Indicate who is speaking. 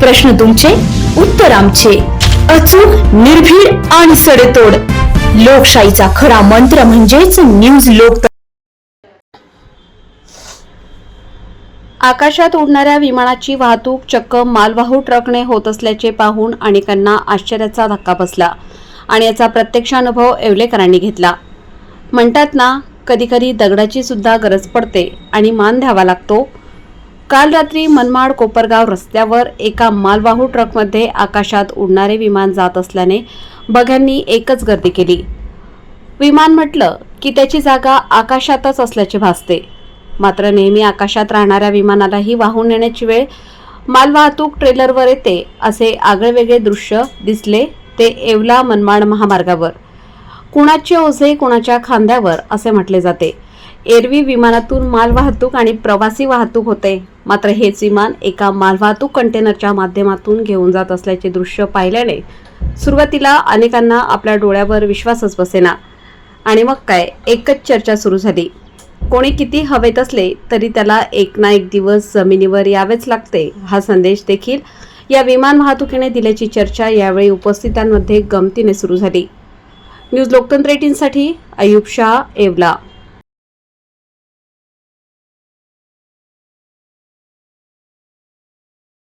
Speaker 1: प्रश्न तुमचे उत्तर आमचे. अचूक निर्भीड आणि सडेतोड. लोकशाहीचा खरा मंत्र म्हणजेच न्यूज लोक
Speaker 2: आकाशात उडणाऱ्या विमानाची वाहतूक चक्क मालवाहू ट्रकने होत असल्याचे पाहून अनेकांना आश्चर्याचा धक्का बसला आणि याचा प्रत्यक्ष अनुभव येवलेकरांनी घेतला. म्हणतात ना कधीकधी दगडाची सुद्धा गरज पडते आणि मान द्यावा लागतो. काल रात्री मनमाड कोपरगाव रस्त्यावर एका मालवाहू ट्रकमध्ये आकाशात उडणारे विमान जात असल्याने बघ्यांनी एकच गर्दी केली. विमान म्हटलं की त्याची जागा आकाशातच असल्याचे भासते. मात्र नेहमी आकाशात राहणाऱ्या विमानालाही वाहून नेण्याची वेळ मालवाहतूक ट्रेलरवर येते असे आगळेवेगळे दृश्य दिसले ते येवला मनमाड महामार्गावर. कुणाचे ओझे कुणाच्या खांद्यावर असे म्हटले जाते. एरवी विमानातून मालवाहतूक आणि प्रवासी वाहतूक होते. मात्र हेच विमान एका मालवाहतूक कंटेनरच्या माध्यमातून घेऊन जात असल्याचे दृश्य पाहिल्याने सुरुवातीला अनेकांना आपल्या डोळ्यावर विश्वासच बसेना. आणि मग काय एकच चर्चा सुरू झाली. कोणी किती हवेत असले तरी त्याला एक ना एक दिवस जमिनीवर यावेच लागते हा संदेश देखील या विमान वाहतुकीने दिल्याची चर्चा यावेळी उपस्थितांमध्ये गमतीने सुरू झाली. न्यूज लोकतंत्र एटीनसाठी अयुब शाह येवला